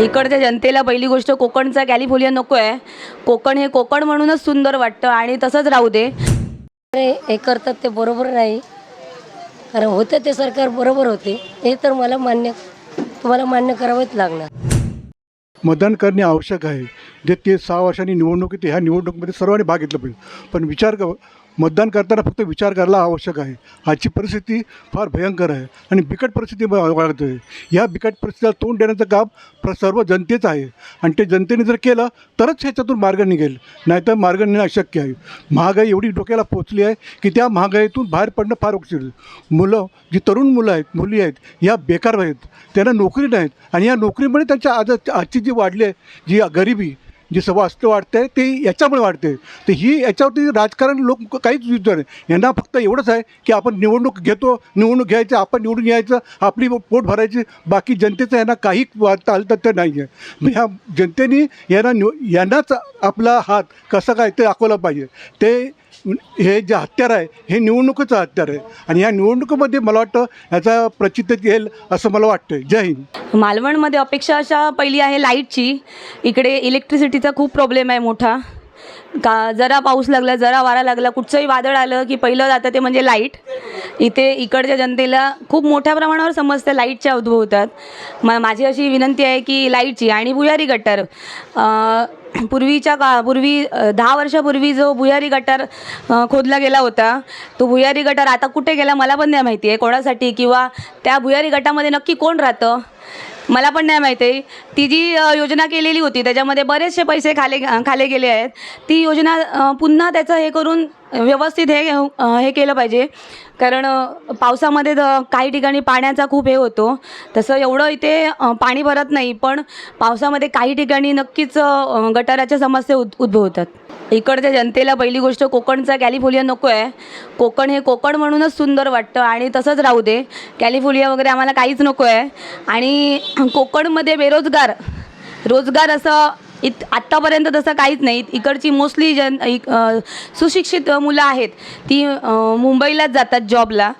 इकडच्या जनतेला पहिली गोष्ट कोकणचा कॅलिफोर्निया नको आहे कोकण हे कोकण म्हणूनच सुंदर वाटतं आणि तसंच राहू दे. अरे हे करतात ते बरोबर नाही. कारण होतं ते सरकार बरोबर होते. हे तर मला मान्य तुम्हाला मान्य करावंच लागणार. मतदान करणे आवश्यक आहे. जे ते सहा वर्षांनी निवडणूक येते ह्या निवडणुकीमध्ये सर्वांनी भाग घेतला पाहिजे. पण विचार क मतदान करताना फक्त विचार करायला आवश्यक आहे. आजची परिस्थिती फार भयंकर आहे आणि बिकट परिस्थिती वाढत आहे या बिकट परिस्थितीला तोंड देण्याचं काम प्र सर्व जनतेचं आहे. आणि ते जनतेने जर केलं तरच ह्याच्यातून मार्ग निघेल. नाहीतर मार्ग नेणं अशक्य आहे. महागाई एवढी डोक्याला पोचली आहे की त्या महागाईतून बाहेर पडणं फार उशीर. मुलं जी तरुण मुलं आहेत मुली आहेत या बेकार आहेत. त्यांना नोकरी नाहीत. आणि या नोकरीमुळे त्यांच्या आज आजची जी वाढली आहे जी गरिबी जी स्वास्थ्य वाढते आहे ते याच्यामुळे वाढते. तर ही याच्यावरती राजकारण लोक काहीच विचार नाही. यांना फक्त एवढंच आहे की आपण निवडणूक घेतो निवडणूक घ्यायचं आपण निवडून यायचं आपली पोट भरायची बाकी जनतेचं यांना काही चालतं नाही आहे ह्या जनतेने यांना निव यांनाच आपला हात कसा काय ते दाखवला पाहिजे. ते हे जे हत्यार आहे हे निवडणुकीचं हत्यार आहे. आणि ह्या निवडणुकीमध्ये मला वाटतं ह्याचा प्रचित येईल असं मला वाटतं जय हिंद. मालवणमध्ये अपेक्षा अशा पहिली आहे लाईटची. इकडे इलेक्ट्रिसिटीचा खूप प्रॉब्लेम आहे मोठा. का जरा पाऊस लागला जरा वारा लागला कुठचंही वादळ आलं की पहिलं जातं ते म्हणजे लाइट. इथे इकडच्या जनतेला खूप मोठ्या प्रमाणावर समस्या लाईटच्या उद्भवतात. म माझी अशी विनंती आहे की लाईटची आणि भुयारी गटर पूर्वीच्या का पूर्वी दहा वर्षापूर्वी जो भुयारी गटार खोदला गेला होता तो भुयारी गटार आता कुठे गेला मला पण नाही माहिती आहे. कोणासाठी? किंवा त्या भुयारी गटामध्ये नक्की कोण राहतं? मला पण नाही माहिती. आहे ती जी योजना केलेली होती त्याच्यामध्ये बरेचसे पैसे खाले खाले गेले आहेत. ती योजना पुन्हा त्याचं हे करून व्यवस्थित हे हे केलं पाहिजे. कारण पावसामध्ये द- काही ठिकाणी पाण्याचा खूप हे होतो. तसं एवढं इथे पाणी भरत नाही पण पावसामध्ये काही ठिकाणी नक्कीच गटाराच्या समस्या उद उद्भवतात. इकडच्या जनतेला पहिली गोष्ट कोकणचा कॅलिफोर्निया नको आहे कोकण हे कोकण म्हणूनच सुंदर वाटतं आणि तसंच राहू दे. कॅलिफोर्निया वगैरे आम्हाला काहीच नको आहे आणि कोकणमध्ये बेरोजगार रोजगार असं इत आत्तापर्यंत तसं काहीच नाही. इकडची मोस्टली जन इक- सुशिक्षित मुलं आहेत. ती मुंबईलाच जातात जॉबला.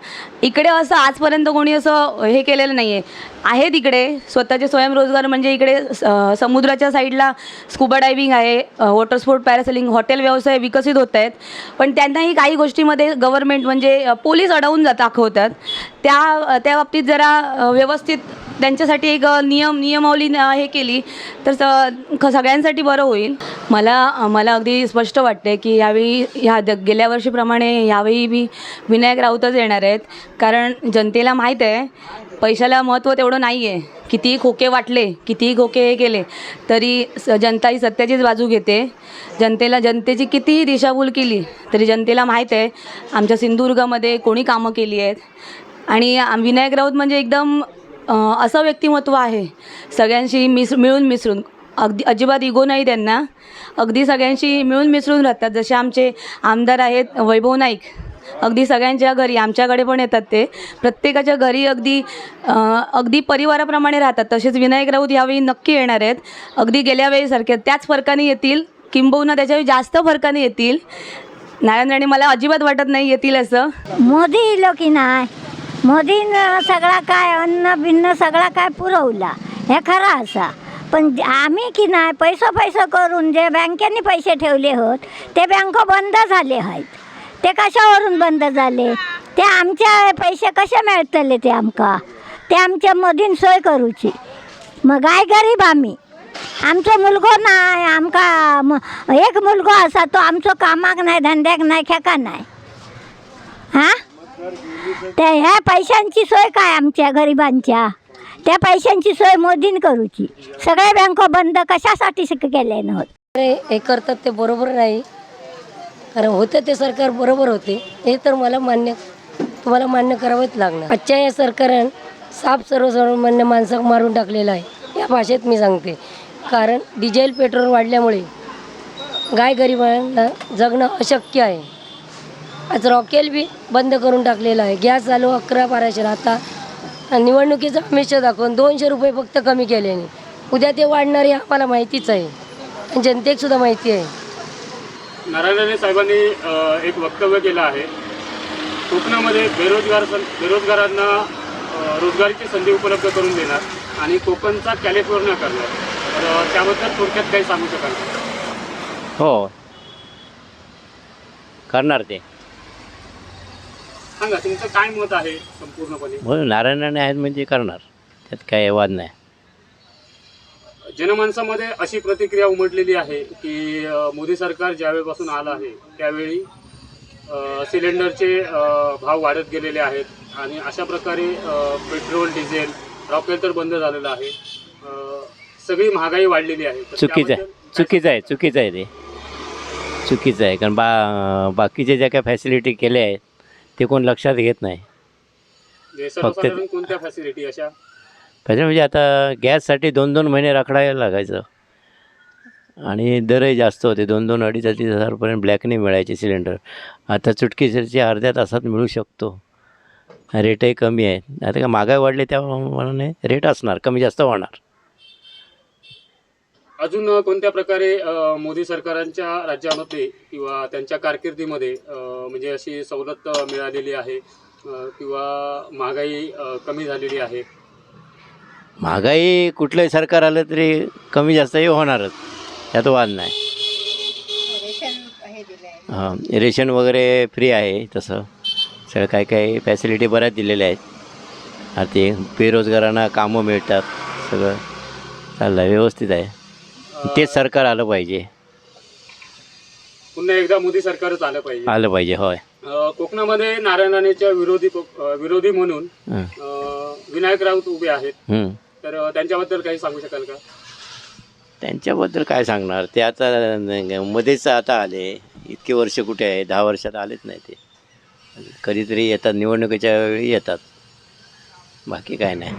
इकडे असं आजपर्यंत कोणी असं हे केलेलं नाही आहे आहेत इकडे. स्वतःचे स्वयंरोजगार म्हणजे इकडे स- समुद्राच्या साईडला स्कुबा डायविंग आहे वॉटर स्पोर्ट पॅरासेलिंग हॉटेल व्यवसाय विकसित होत आहेत. पण त्यांनाही काही गोष्टीमध्ये गव्हर्मेंट म्हणजे पोलीस अडवून जात दाखवतात. त्या त्या बाबतीत जरा व्यवस्थित त्यांच्यासाठी एक नियम नियमावली न- हे केली. तर स सगळ्यांसाठी बरं होईल. मला मला अगदी स्पष्ट वाटते की यावेळी ह्या द गेल्या वर्षीप्रमाणे यावेळी मी विनायक राऊतच येणार आहेत. कारण जनतेला माहीत आहे पैशाला महत्त्व तेवढं नाही आहे कितीही खोके वाटले कितीही खोके हे केले तरी स जनता ही सत्याचीच बाजू घेते. जनतेला जनतेची कितीही दिशाभूल केली तरी जनतेला माहीत आहे आमच्या सिंधुदुर्गामध्ये कोणी कामं केली आहेत. आणि विनायक राऊत म्हणजे एकदम असं व्यक्तिमत्व आहे. सगळ्यांशी मिस मिळून मिसळून. अगदी अजिबात इगो नाही त्यांना. अगदी सगळ्यांशी मिळून मिसळून राहतात. जसे आमचे आमदार आहेत वैभव नाईक. अगदी सगळ्यांच्या घरी आमच्याकडे पण येतात ते. प्रत्येकाच्या घरी अगदी अगदी परिवाराप्रमाणे राहतात. तसेच विनायक राऊत यावेळी नक्की येणार आहेत. अगदी गेल्या वेळीसारखे त्याच फरकाने येतील. किंबहुना त्याच्यावेळी जास्त फरकाने येतील. नारायण राणे मला अजिबात वाटत नाही येतील असं. मोदी इलो की नाही? मोदीनं सगळा काय अन्न बिन्न सगळा काय पुरवला. हे खरं असा. पण आम्ही की नाही पैसो पैसो करून जे बँकेने पैसे ठेवले होत ते बँक बंद झाले आहेत. ते कशावरून बंद झाले? ते आमच्या पैसे कसे मिळतले ते आमका? ते आमच्या मोदीन सोय करूची. मग काय गरीब आम्ही? आमचो मुलगो नाही आमका म- एक मुलगो असा तो आमचो कामाक नाही धंद्याक नाही खेका नाही. हां? त्या ह्या पैशांची सोय काय आमच्या गरिबांच्या? त्या पैशांची सोय मोदीन करूची. सगळ्या बँका बंद कशासाठी शिक केले नव्हत अरे हे करतात ते बरोबर नाही. कारण होतं ते सरकार बरोबर होते. हे तर मला मान्य तुम्हाला मान्य करावंच लागणार. आजच्या या सरकारनं साफ सर्वसामान्य माणसं मारून टाकलेलं आहे. या भाषेत मी सांगते. कारण डिझेल पेट्रोल वाढल्यामुळे गाय गरिबांना जगणं अशक्य आहे. आज रॉकेल बी बंद करून टाकलेलं आहे. गॅस चालू अकरा बाराशे आता निवडणुकीचं हमेशा दाखवून दोनशे रुपये फक्त कमी केल्याने. उद्या ते वाढणार हे आम्हाला माहितीच आहे. आणि जनतेक सुद्धा माहिती आहे. नारायण राणे साहेबांनी एक वक्तव्य केलं आहे. कोकणामध्ये बेरोजगार बेरोजगारांना रोजगारीची संधी उपलब्ध करून देणार आणि कोकणचा कॅलिफोर्निया करणार. तर त्याबद्दल थोडक्यात काही सांगू शकाल का? हो. करणार ते. सांगा तुमचं काय मत आहे संपूर्णपणे? म्हणून नारायणाने आहेत म्हणजे करणार. त्यात काय वाद नाही. जनमानसामध्ये अशी प्रतिक्रिया उमटलेली आहे की अ, मोदी सरकार ज्यावेळेपासून आलं आहे त्यावेळी अ, सिलेंडरचे अ, भाव वाढत गेलेले आहेत आणि अशा प्रकारे अ, पेट्रोल डिझेल रॉकेल तर बंद झालेलं आहे. अ, सगळी महागाई वाढलेली आहे. तर चुकीचं आहे. त्याबद्दल चुकीचं आहे. चुकीचं आहे ते. चुकीचं आहे. कारण बा बाकीचे ज्या काय फॅसिलिटी केल्या आहेत ते कोण लक्षात घेत नाही. सर्वसाधारण कोणत्या फॅसिलिटी अशा? फॅसिलिटी म्हणजे आता गॅससाठी दोन दोन महिने रखडायला लागायचं. आणि दरही जास्त होते. दोन दोन अडीच अडीच हजारपर्यंत ब्लॅकने मिळायचे सिलेंडर आता चुटकीसरची अर्ध्या तासात मिळू शकतो. रेटही कमी आहेत. आता का महागाई वाढली त्याप्रमाणे रेट असणार. कमी जास्त होणार. अजून कोणत्या प्रकारे मोदी सरकारांच्या राज्यामध्ये किंवा त्यांच्या कारकिर्दीमध्ये म्हणजे अशी सवलत मिळालेली आहे किंवा महागाई कमी झालेली आहे? महागाई कुठलंही सरकार आलं तरी कमी जास्त हे होणारच. यात वाद नाही. हां रेशन वगैरे फ्री आहे तसं. सगळं काही काही फॅसिलिटी बऱ्याच दिलेल्या आहेत. आता ते बेरोजगारांना कामं मिळतात. सगळं चाललं व्यवस्थित आहे. तेच सरकार आलं पाहिजे. पुन्हा एकदा मोदी सरकारच आलं पाहिजे. आलं पाहिजे होय. अ, कोकणामध्ये नारायण राणेच्या विरोधी पक- अ, विरोधी म्हणून हं. अ, विनायक राऊत उभे आहेत. हं. तर अ, त्यांच्याबद्दल काही सांगू शकाल का? त्यांच्याबद्दल काय सांगणार? ते आता मध्येच आता आले. इतके वर्ष कुठे आहे? दहा वर्षात आलेच नाही ते. कधीतरी येतात निवडणुकीच्या वेळी येतात. बाकी काय नाही.